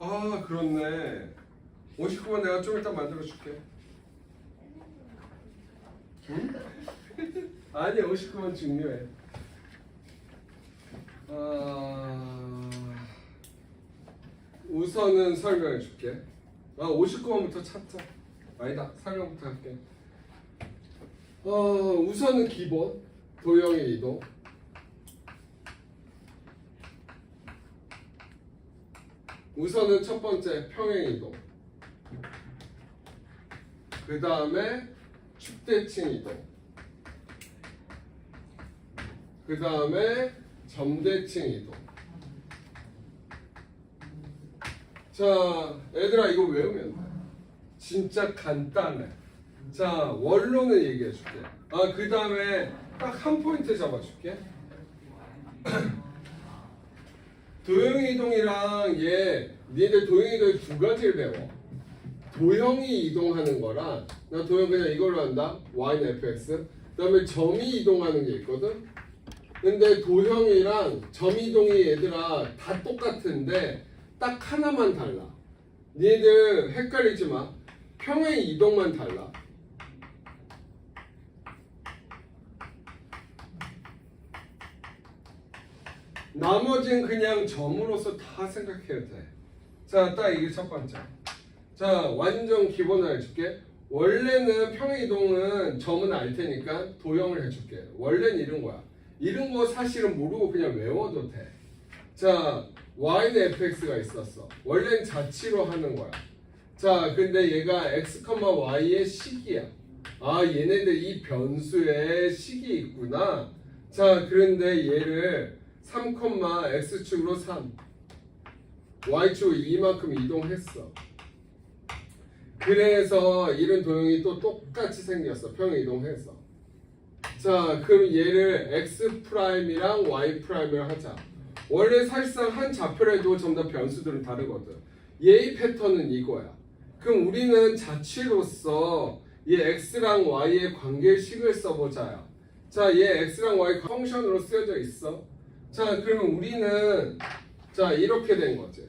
아 그렇네. 59번 내가 좀 이따 만들어 줄게. 응? 아니 59번 중요해. 아... 우선은 설명해 줄게. 아 59번부터 찾자. 아니다 설명부터 할게. 어 우선은 기본 도형의 이동 우선은 첫 번째 평행 이동. 그 다음에 축대층 이동. 그 다음에 점대층 이동. 자, 얘들아 이거 외우면 돼. 진짜 간단해. 자, 원론을 얘기해 줄게. 아, 그 다음에 딱 한 포인트 잡아줄게. 도형이동이랑 얘 니들 도형이동 두 가지를 배워. 도형이 이동하는 거랑 나 도형 그냥 이걸로 한다. Y는 fx 그 다음에 점이 이동하는 게 있거든. 근데 도형이랑 점 이동이 얘들아 다 똑같은데 딱 하나만 달라. 니들 헷갈리지 마. 평행 이동만 달라 나머지는 그냥 점으로서 다 생각해도 돼. 자, 딱 이게 첫 번째. 자, 완전 기본을 해줄게. 원래는 평행이동은 점은 알 테니까 도형을 해줄게. 원래는 이런 거야. 이런 거 사실은 모르고 그냥 외워도 돼. 자, y는 fx가 있었어. 원래는 자치로 하는 거야. 자, 근데 얘가 x, y의 식이야. 아, 얘네들 이 변수에 식이 있구나. 자, 그런데 얘를 3, x축으로 3 y축으로 이만큼 이동했어. 그래서 이런 도형이 또 똑같이 생겼어. 평행 이동해서. 자 그럼 얘를 x 프라임이랑 y 프라임을 하자. 원래 사실상 한 좌표라도 전부 다 변수들은 다르거든. 얘의 패턴은 이거야. 그럼 우리는 자취로서 이 x랑 y의 관계식을 써보자요 자 얘 x랑 y 펑션으로 쓰여져 있어 자, 그러면 우리는 자 이렇게 된 거지.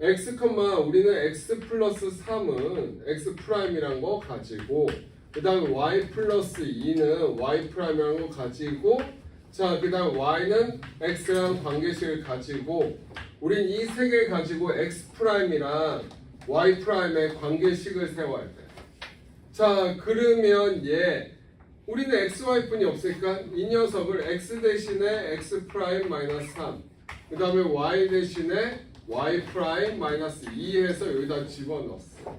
x, 우리는 x 플러스 3은 x 프라임이란 거 가지고 그 다음에 y 플러스 2는 y 프라임이라는 거 가지고 자, 그 다음 y는 x랑 관계식을 가지고 우린 이 세 개를 가지고 x 프라임이랑 y 프라임의 관계식을 세워야 돼. 자, 그러면 얘 우리는 xy뿐이 없으니까 이 녀석을 x 대신에 x 프라임 마이너스 3, 그 다음에 y 대신에 y 프라임 마이너스 2 해서 여기다 집어넣었어.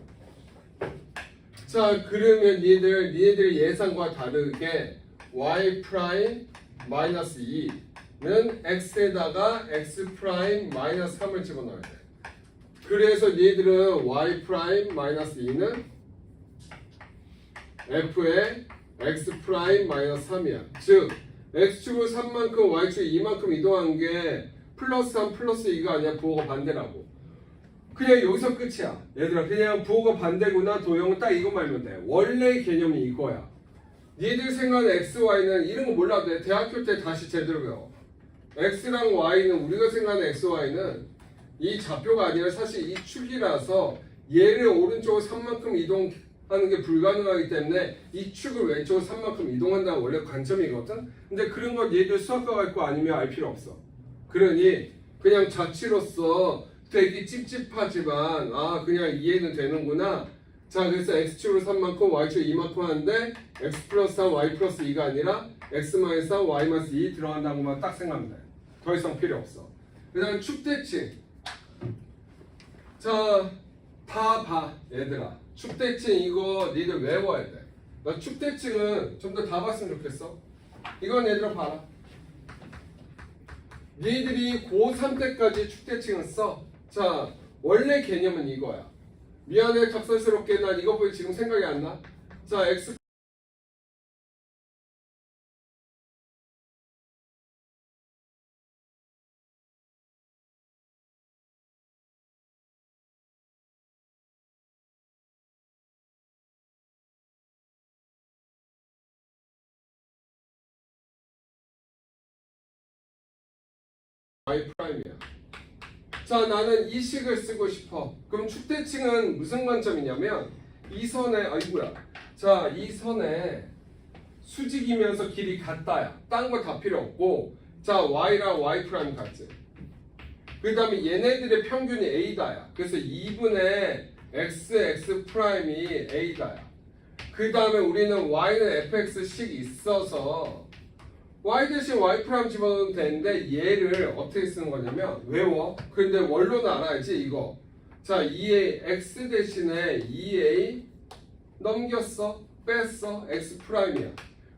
자, 그러면 얘들, 얘들 예상과 다르게 y 프라임 마이너스 2는 x에다가 x 프라임 마이너스 3을 집어넣어야 돼. 그래서 얘들은 y 프라임 마이너스 2는 f의 x 프라임 마이너스 3이야. 즉 x축을 3만큼 y축 2만큼 이동한 게 플러스 3 플러스 2가 아니라 부호가 반대라고. 그냥 여기서 끝이야. 얘들아 그냥 부호가 반대구나 도형은 딱 이것만 알면 돼. 원래 개념이 이거야. 니들 생각하는 x, y는 이런 거 몰라도 돼. 대학교 때 다시 제대로 배워. x랑 y는 우리가 생각하는 x, y는 이 좌표가 아니라 사실 이 축이라서 얘를 오른쪽으로 3만큼 이동 하는 게 불가능하기 때문에 이 축을 왼쪽으로 3만큼 이동한다는 원래 관점이거든. 근데 그런 건 얘들 수학과가 있고 아니면 알 필요 없어. 그러니 그냥 자취로서 되게 찝찝하지만 아 그냥 이해는 되는구나. 자 그래서 x축으로 3만큼 y축 2만큼 하는데 x 플러스 3 y 플러스 2가 아니라 x 마이너스 3 y 마이너스 2 들어간다는 것만 딱 생각하면 돼. 더 이상 필요 없어. 그 다음에 축대칭. 자, 다 봐, 얘들아. 축대칭 이거 니들 외워야 돼. 나 축대칭은 좀 더 다 봤으면 좋겠어. 이건 얘들아 봐라. 니들이 고3 때까지 축대칭을 써. 자, 원래 개념은 이거야. 미안해, 갑살스럽게 난 이거 보니 지금 생각이 안 나. 자, x y 프라임이야. 자, 나는 이 식을 쓰고 싶어. 그럼 축대칭은 무슨 관점이냐면 이 선에 아이고야. 자, 이 선에 수직이면서 길이 같다야. 딴 거 다 필요 없고 자, y랑 y 프라임 같지. 그 다음에 얘네들의 평균이 a다야. 그래서 2분의 x, x 프라임이 a다야. 그 다음에 우리는 y는 fx씩 있어서 y 대신 y 프라임 집어넣으면 되는데 얘를 어떻게 쓰는 거냐면 외워. 근데 원로는 알아야지 이거. 자, 2a x 대신에 2a 넘겼어, 뺐어, x 프라임이야.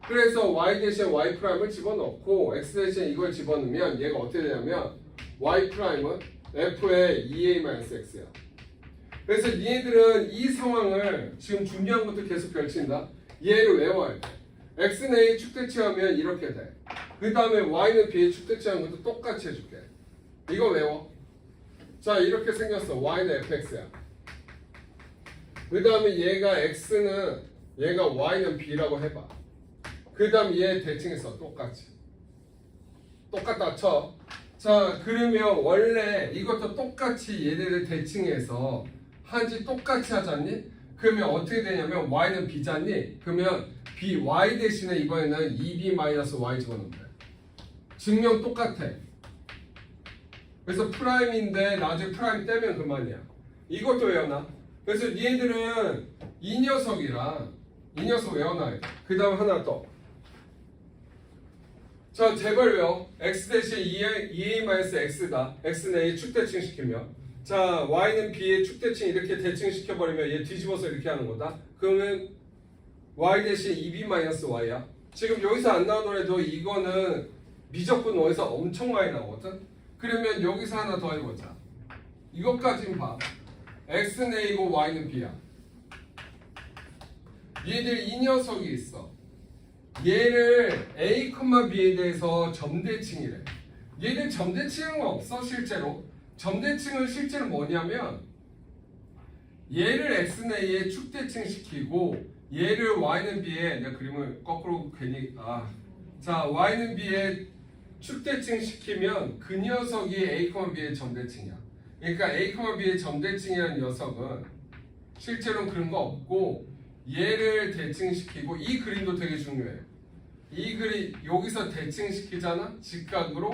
그래서 y 대신 y 프라임을 집어넣고 x 대신 이걸 집어넣으면 얘가 어떻게 되냐면 y 프라임은 f의 2a-x야. 그래서 니네들은 이 상황을 지금 중요한 것도 계속 펼친다. 얘를 외워야 돼. X는 a 축대치하면 이렇게 돼. 그 다음에 y는 b의 축대치하는 것도 똑같이 해줄게. 이거 외워. 자 이렇게 생겼어. y는 fx야. 그 다음에 얘가 x는 얘가 y는 b라고 해봐. 그 다음 얘 대칭해서 똑같이. 똑같다 쳐. 자 그러면 원래 이것도 똑같이 얘네를 대칭해서 한지 똑같이 하잖니? 그러면 어떻게 되냐면 y는 b잖니? 그러면 b y 대신에 이번에는 2b-y 집어넣으면 돼. 증명 똑같아. 그래서 프라임인데 나중에 프라임 떼면 그만이야. 이것도 외워놔. 그래서 니네들은 이 녀석이랑 이 녀석 외워놔야 돼. 그 다음 하나 더. 자, 제발 외워. x 대신 2a, 2a-x다. x는 a 축대칭 시키면. 자, y는 b의 축대칭 이렇게 대칭 시켜버리면 얘 뒤집어서 이렇게 하는 거다. 그러면 y 대신 2b-y야. 지금 여기서 안 나오더라도 이거는 미적분 어에서 엄청 많이 나오거든. 그러면 여기서 하나 더 해보자. 이것까진 봐. x는 a고 y는 b야. 얘들 이 녀석이 있어. 얘를 a, b에 대해서 점대칭이래. 얘들 점대칭은 없어 실제로. 점대칭은 실제로 뭐냐면 얘를 x는 a에 축대칭 시키고 얘를 y는 b에 내가 그림을 거꾸로 괜히 아. 자, y는 b에 축대칭 시키면 그 녀석이 a, b의 점대칭이야. 그러니까 a, b의 점대칭이라는 녀석은 실제로는 그런 거 없고 얘를 대칭시키고 이 그림도 되게 중요해요. 이 그림 여기서 대칭시키잖아 직각으로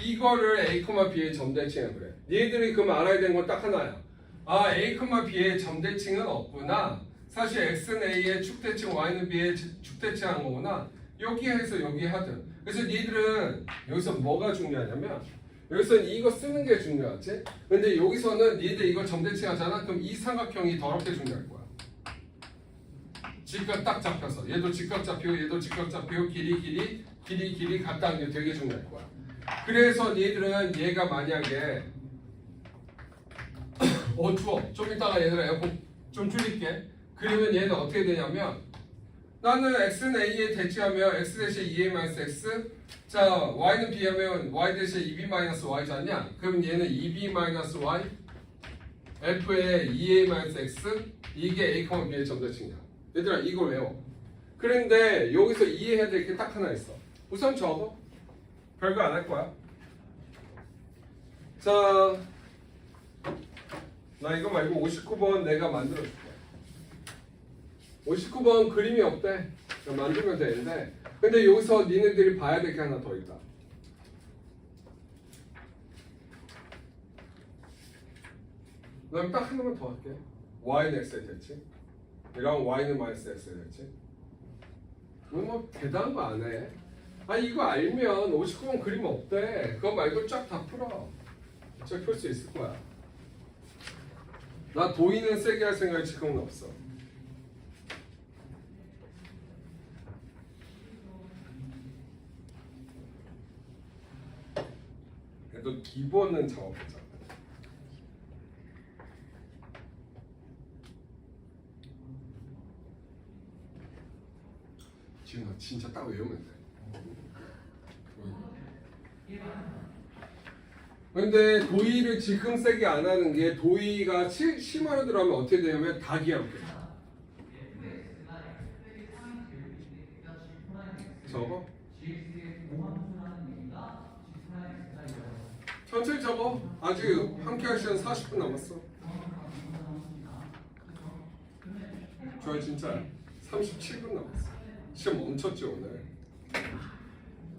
이거를 a, b의 점대칭이라 그래. 얘들이 그럼 알아야 되는 건 딱 하나야. 아 a, b의 점대칭은 없구나. 사실 x는 a의 축대칭, y는 b의 축대칭한 거구나. 여기 해서 여기 하든. 그래서 니들은 여기서 뭐가 중요하냐면 여기서는 이거 쓰는 게 중요하지. 근데 여기서는 니들 이거 점대칭 하잖아. 그럼 이 삼각형이 더럽게 중요할 거야. 직각 딱 잡혀서 얘도 직각 잡히고 얘도 직각 잡히고 길이 길이 길이 길이 같다는 게 되게 중요할 거야. 그래서 얘들은 얘가 만약에 어 추워 좀 이따가 얘들아 에어컨 좀 줄일게. 그러면 얘는 어떻게 되냐면 나는 x는 a에 대치하면 x 대신 2a x 자 y는 b하면 y 대신 2b y잖냐? 그럼 얘는 2b y f의 2a x 이게 a, b의 점대칭이야. 얘들아 이걸 외워. 그런데 여기서 이해해야 될 게 딱 하나 있어. 우선 적어. 별거 안 할 거야. 자, 나 이거 말고 59번 내가 만들어 줄게. 59번 그림이 없대. 만들면 되는데. 근데 여기서 니네들이 봐야 될 게 하나 더 있다. 그다음 딱 하나만 더 할게. y는 x에 대칭. 이랑 y는 마이너스 x에 대칭. 뭐 대단한 거 안 해. 아 이거 알면 59번 그림 없대. 그거 말고 쫙 다 풀어. 쫙 풀 수 있을 거야. 나 도의는 세게 할 생각이 지금은 없어. 그래도 기본은 작업하자. 지금 나 진짜 딱 외우면 돼. 근데 도의를 지금 세게 안 하는 게 도의가 치- 심화로 들어가면 어떻게 되냐면 다 기억돼. 저거? 천천히 적어. 아직 함께 할 시간 40분 남았어. 좋아 진짜 37분 남았어. 시험 멈췄지 오늘.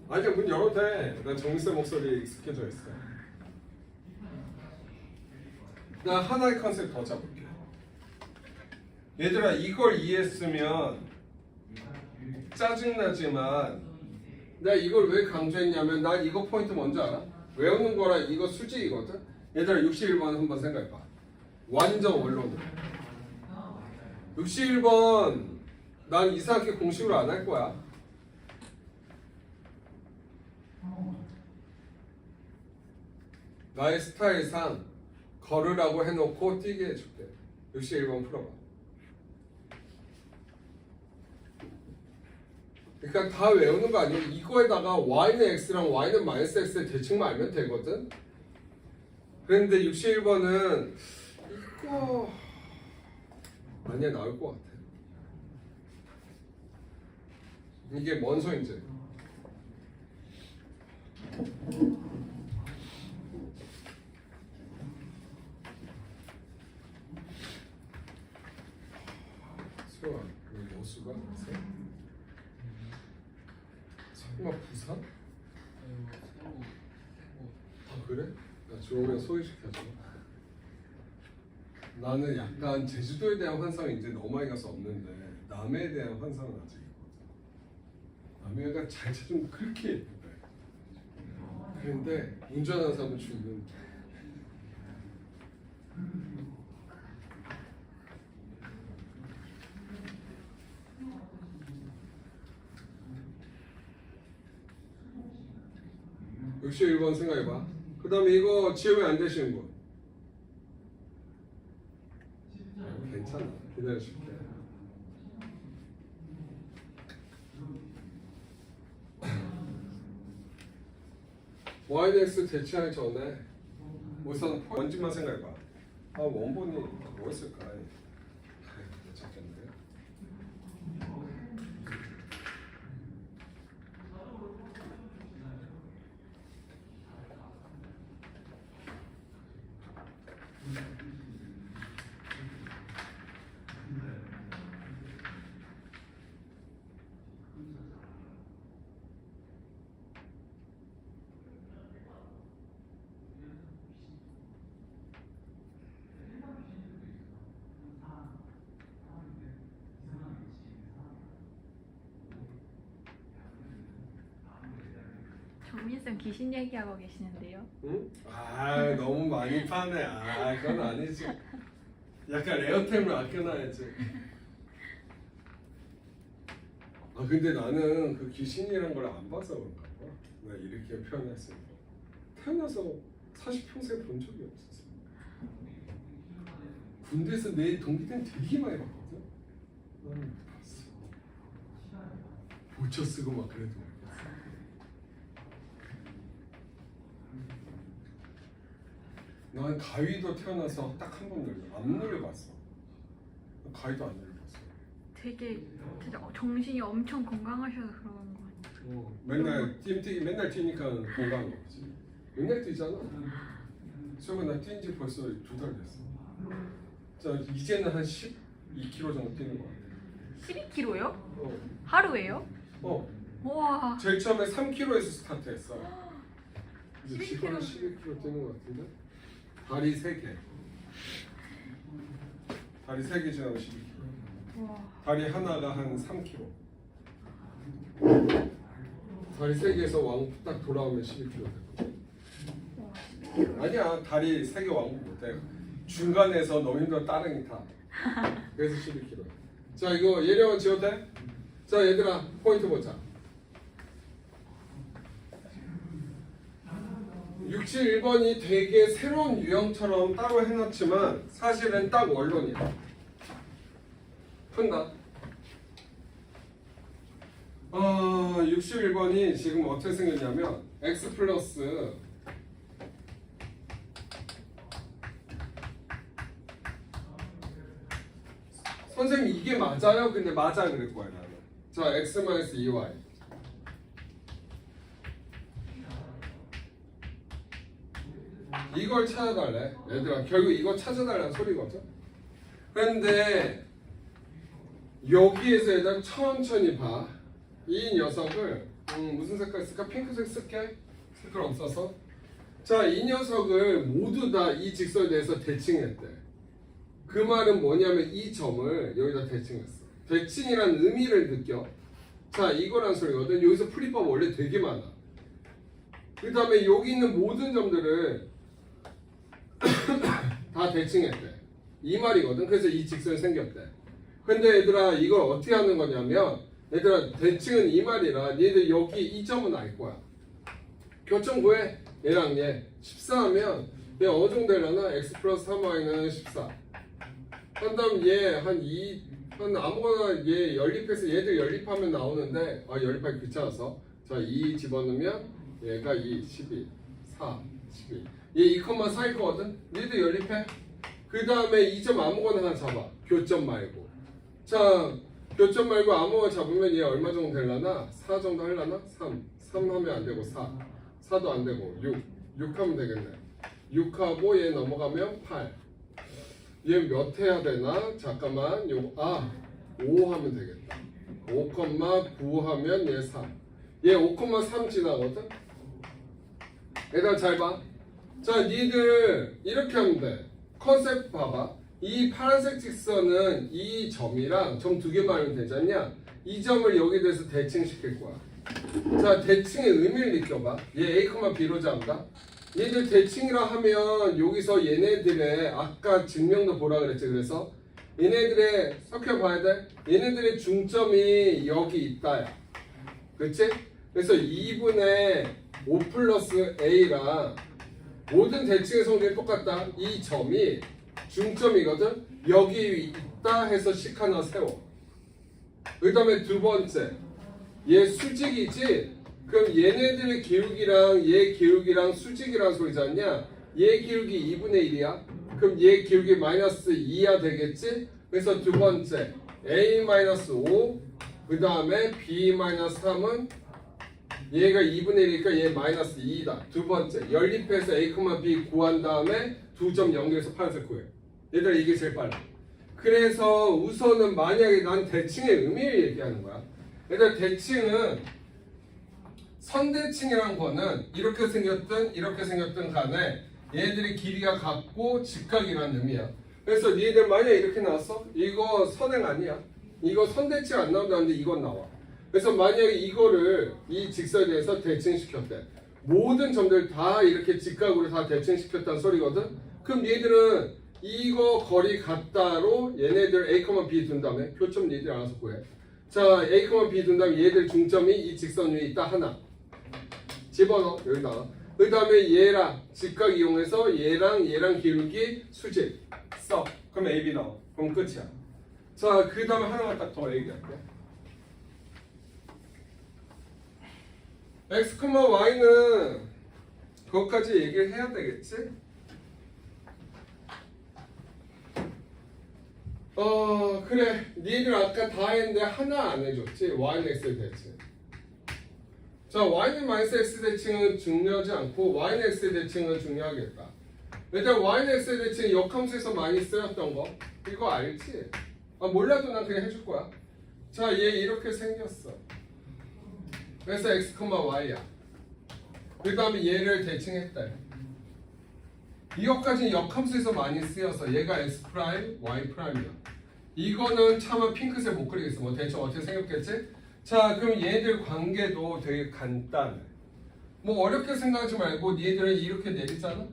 아니 문 열어도 돼. 나 정세 목소리 익숙해져 있어. 나 하나의 컨셉 더 잡을게. 얘들아 이걸 이해했으면 짜증나지만 내가 이걸 왜 강조했냐면 난 이거 포인트 뭔지 알아? 외우는 거라 이거 수직이거든? 얘들아 61번 한번 생각해봐 완전 원론으로 61번 난 이상하게 공식으로 안 할 거야 나의 스타일상 걸으라고 해놓고 뛰게 해줄게 61번 풀어봐 그러니까 다 외우는 거 아니고 이거에다가 y는 x랑 y는 마이너스 x의 대칭만 알면 되거든. 그런데 61번은 이거 아니야 나올 것 같아. 이게 뭔 소인지. 수아, 왜 여수가? 설마 부산? 아 그래? 나 좋으면 소개시켜줘. 나는 약간 제주도에 대한 환상이 이제 너무 많이 가서 없는데 남해에 대한 환상은 아직 있거든. 남해가 잘 찾으면 그렇게. 그런데 운전하는 사람은 죽는. 역시 1번 생각해봐. 그 다음에 이거 지우면 안 되시는 분. 아, 괜찮아. 기다려줄게. Yx 대칭하기 전에 우선 원칙만 생각해봐. 아 원본이 뭐 있을까? 아이, 못 찾겠네. 정민쌤 귀신 얘기하고 계시는데요. 응? 아 너무 많이 파네. 아 그건 아니지. 약간 레어템을 아껴놔야지. 아 근데 나는 그 귀신이란 걸 안 봐서 그런가 봐. 나 이렇게 표현했으니까. 태어나서 사실 평소에 본 적이 없었어. 군대에서 내 동기들은 되게 많이 봤거든. 나는 못 봤어. 보초 쓰고 막 그래도 못 봤어. 난 가위도 태어나서 딱 한 번 눌려 안 눌려봤어. 가위도 안 눌려봤어. 되게 진짜 정신이 엄청 건강하셔서 그런 거 같아요. 어, 맨날 뛰기 맨날 뛰니까 건강한 거지. 맨날 뛰잖아. 수영아 나 뛴 지 벌써 두 달 됐어. 자 이제는 한 12km 정도 뛰는 거 같아. 12kg요? 어, 하루에요? 어. 와. 제일 처음에 3km에서 스타트했어. 이제 12km. 지금은 11km 뛰는 거 같은데. 다리 3개. 다리 3개 지나면 12km. 와. 다리 하나가 한 3kg. 다리 세 개에서 왕복 딱 돌아오면 12kg 되거든. 와. 아니야, 다리 세개 왕복 못해. 중간에서 너희들 따릉이 타. 그래서 12kg. 자, 이거 예령은 지어도 돼? 자, 얘들아, 포인트 보자. 61번이 되게 새로운 유형처럼 따로 해놨지만 사실은 딱 원론이야. 푼다. 어, 61번이 지금 어떻게 생겼냐면 x 플러스 선생님 이게 맞아요? 근데 맞아 거야 나는. 자 x 마이너스 2y 이걸 찾아달래. 얘들아, 결국 이거 찾아달라는 소리거든. 그런데 여기에서 얘들아 천천히 봐. 이 녀석을 음, 무슨 색깔 쓸까? 핑크색 쓸게. 색깔 없어서. 자, 이 녀석을 모두 다 이 직선에 대해서 대칭했대. 그 말은 뭐냐면 이 점을 여기다 대칭했어. 대칭이란 의미를 느껴. 자, 이거란 소리거든. 여기서 풀이법 원래 되게 많아. 그 다음에 여기 있는 모든 점들을 다 대칭했대. 이 말이거든. 그래서 이 직선이 생겼대. 근데 얘들아 이걸 어떻게 하는 거냐면 얘들아 대칭은 이 말이라 얘들 여기 이 점은 알 거야. 교점 구해. 얘랑 얘 14하면 얘 어느 정도 되려나? x 플러스 3y는 14. 한 다음 얘 한 2, 한 아무거나 얘 연립해서 얘들 연립하면 나오는데 아 연립하기 귀찮아서 자 2 집어넣으면 얘가 2, 12, 4, 12. 얘 2,4일 거거든? 얘도 연립해. 그 다음에 이점 아무거나 하나 잡아. 교점 말고. 자, 교점 말고 아무거나 잡으면 얘 얼마 정도 되려나? 4 정도 하려나? 3. 3 하면 안 되고 4. 4도 안 되고 6. 6 하면 되겠네. 6하고 얘 넘어가면 8. 얘 몇 해야 되나? 잠깐만. 요, 아, 5 하면 되겠다. 5,9 하면 얘 3. 얘 5,3 지나거든? 얘들아 잘 봐. 자, 니들 이렇게 하면 돼. 컨셉 봐봐. 이 파란색 직선은 이 점이랑 점 두 개만 하면 되지 않냐? 이 점을 여기 대해서 대칭시킬 거야. 자, 대칭의 의미를 느껴봐. 얘 A, B로 잡는다. 얘들 대칭이라 하면 여기서 얘네들의 아까 증명도 보라 그랬지. 그래서 얘네들의 섞여봐야 돼. 얘네들의 중점이 여기 있다야. 그치? 그래서 2분의 5 플러스 A랑 모든 대칭의 성질이 똑같다. 이 점이 중점이거든. 여기 있다 해서 식 하나 세워. 그 다음에 두 번째, 얘 수직이지. 그럼 얘네들의 기울기랑 얘 기울기랑 수직이라는 소리지 않냐? 얘 기울기 2분의 1이야. 그럼 얘 기울기 마이너스 2야 되겠지? 그래서 두 번째, a 마이너스 5. 그 다음에 b 마이너스 3은 얘가 2분의 1이니까 얘 마이너스 2다. 두 번째, 연립해서 a, b 구한 다음에 두 점 연결해서 파란색 구해. 얘들아 이게 제일 빨라. 그래서 우선은 만약에 난 대칭의 의미를 얘기하는 거야. 얘들아 대칭은 선대칭이란 거는 이렇게 생겼든 이렇게 생겼든 간에 얘들이 길이가 같고 직각이라는 의미야. 그래서 니들 만약에 이렇게 나왔어? 이거 선행 아니야. 이거 선대칭 안 나온다는데 이건 나와. 그래서 만약에 이거를 이 직선에 대해서 대칭시켰대. 모든 점들 다 이렇게 직각으로 다 대칭시켰다는 소리거든. 그럼 얘들은 이거 거리 같다로 얘네들 A, B 둔 다음에 표점 얘들 알아서 구해. 자, A, B 둔 다음에 얘들 중점이 이 직선 위에 있다 하나. 집어넣어 여기다가. 그 다음에 얘랑 직각 이용해서 얘랑 얘랑 기울기 수직 써. 그럼 A, B 나와. 그럼 끝이야. 자, 그 다음에 하나만 딱 더 얘기할게. X, y는 그것까지 얘기를 해야 되겠지? 어 그래. 니들 아까 다 했는데 하나 안 해줬지? Y는 x 대칭. 자 y는 마이너스 x 대칭은 중요하지 않고 y는 x 대칭은 중요하겠다. 일단 y는 x 대칭 역함수에서 많이 쓰였던 거. 이거 알지? 아 몰라도 난 그냥 해줄 거야. 자 얘 이렇게 생겼어 그래서 x, y야. 그 다음에 얘를 대칭했다. 이것까지는 역함수에서 많이 쓰여서 얘가 x 프라임, y 프라임이야. 이거는 차마 핑크색 못 그리겠어. 뭐 대충 어떻게 생겼겠지? 자, 그럼 얘들 관계도 되게 간단해. 뭐 어렵게 생각하지 말고 얘들은 이렇게 내리잖아.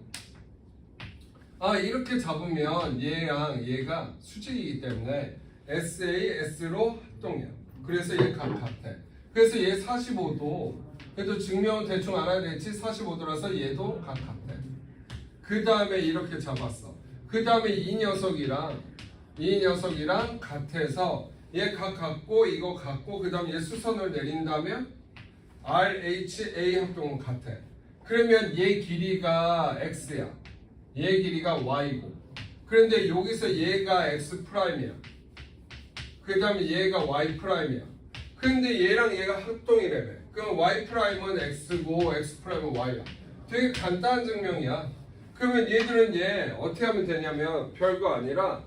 아 이렇게 잡으면 얘랑 얘가 수직이기 때문에 SA, S로 합동이야. 그래서 얘각 같아. 그래서 얘 45도 그래도 증명은 대충 알아야 되겠지? 45도라서 얘도 각 같아 그 다음에 이렇게 잡았어. 그 다음에 이 녀석이랑 이 녀석이랑 같아서 얘 각 같고 이거 같고 그 다음에 얘 수선을 내린다면 RHA 합동은 같아. 그러면 얘 길이가 X야. 얘 길이가 Y고. 그런데 여기서 얘가 X 프라임이야. 그 다음에 얘가 Y 프라임이야 근데 얘랑 얘가 합동이래매. 그럼 y 프라임은 x고 x 프라임은 y야. 되게 간단한 증명이야. 그러면 얘들은 얘 어떻게 하면 되냐면 별거 아니라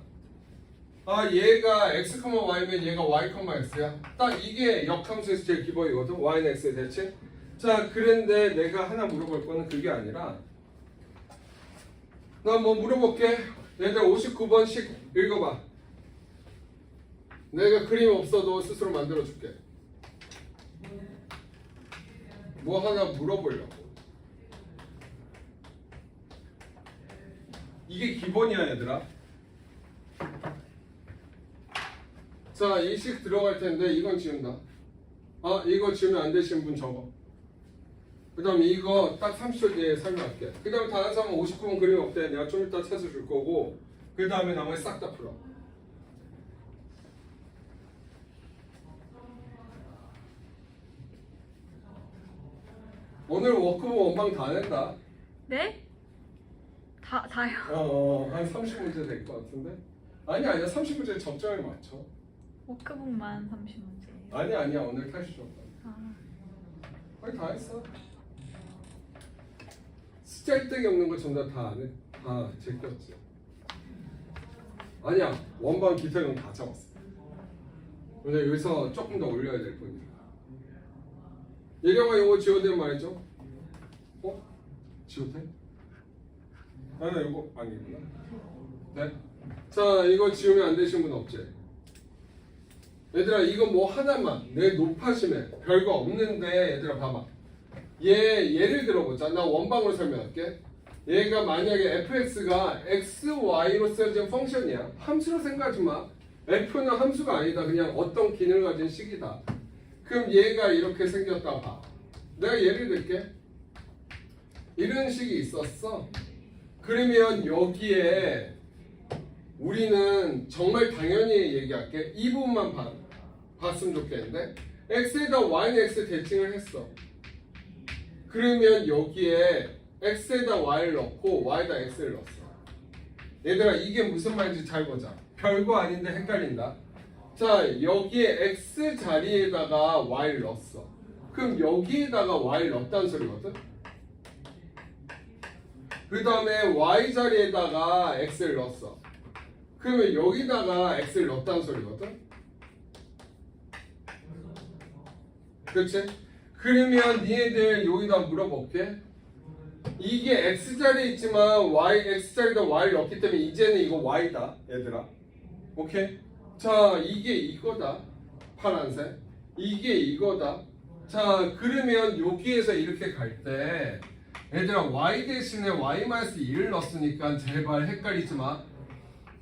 아 얘가 x, y면 얘가 y, x야. 딱 이게 역함수에서 제일 기본이거든. y는 x의 대칭. 자 그런데 내가 하나 물어볼 거는 그게 아니라 나 뭐 물어볼게. 얘들 59번씩 읽어봐. 내가 그림 없어도 스스로 만들어줄게. 뭐 하나 물어보려고. 이게 기본이야 얘들아. 자, 이식 들어갈 텐데 이건 지운다. 아, 이거 지우면 안 되시는 분 적어. 그 다음에 이거 딱 30초 뒤에 설명할게. 그 다음에 다른 사람은 59번 그림 없대. 내가 좀 이따 찾아줄 거고. 그 다음에 나머지 싹 다 풀어. 오늘 워크북 원방 다 낸다. 네? 다 다요. 어, 한 30문제 될 것 같은데? 아니 아니야 30문제 적정에 맞춰 워크북만 30문제예요. 아니 아니야 오늘 탈시 줬다 아, 거의 다 했어 쓸데기 없는 거 전부 다 안 해. 다 제꼈지 아니야 원반 기타는 다 잡았어 근데 여기서 조금 더 올려야 될 뿐이야 이거 지워야 될 말이죠? 어? 지워도 돼? 아니 이거 아니구나 네? 자 이거 지우면 안 되신 분 없지? 얘들아 이거 뭐 하나만 내 높아심에 별거 없는데 얘들아 봐봐 얘 예를 들어보자 나 원방으로 설명할게 얘가 만약에 fx가 xy로 쓰여진 펑션이야 함수로 생각하지 마 f는 함수가 아니다 그냥 어떤 기능을 가진 식이다 그럼 얘가 이렇게 생겼다 봐. 내가 예를 들게. 이런 식이 있었어. 그러면 여기에 우리는 정말 당연히 얘기할게. 이 부분만 봐, 봤으면 좋겠는데. X에다 y는 x 대칭을 했어. 그러면 여기에 x에다 y를 넣고 y에다 x를 넣었어. 얘들아 이게 무슨 말인지 잘 보자. 별거 아닌데 헷갈린다 자 여기에 x 자리에다가 y를 넣었어. 그럼 여기에다가 y를 넣었다는 소리거든 그 다음에 y 자리에다가 x를 넣었어. 그러면 여기다가 x를 넣었다는 소리거든 그렇지? 그러면 니네들 여기다 물어볼게. 이게 x자리에 있지만 y, x자리에다 y를 넣었기 때문에 이제는 이거 y다 얘들아. 오케이? 자 이게 이거다. 파란색. 이게 이거다. 자 그러면 여기에서 이렇게 갈 때 얘들아 y 대신에 y-1을 넣었으니까 제발 헷갈리지 마.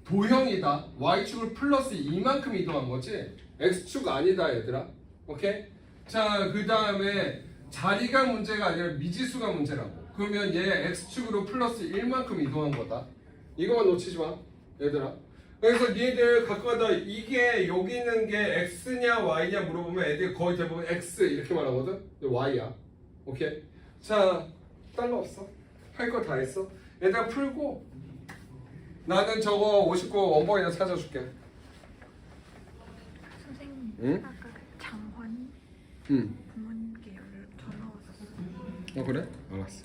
도형이다. y축을 플러스 이만큼 이동한 거지? x축 아니다 얘들아. 오케이? 자 그 다음에 자리가 문제가 아니라 미지수가 문제라고. 그러면 얘 x축으로 플러스 1만큼 이동한 거다. 이거만 놓치지 마 얘들아 그래서 니들 가끔가다 이게 여기 있는 게 x냐 y냐 물어보면 애들이 거의 대부분 x 이렇게 말하거든 근데 y야 오케이 자딴 거 없어 할 거 다 했어 얘들아 풀고 나는 저거 59 원본이나 찾아줄게 선생님 응? 아까 그 장환 응. 부모님께 연락 전화 왔었어요. 어 그래? 알았어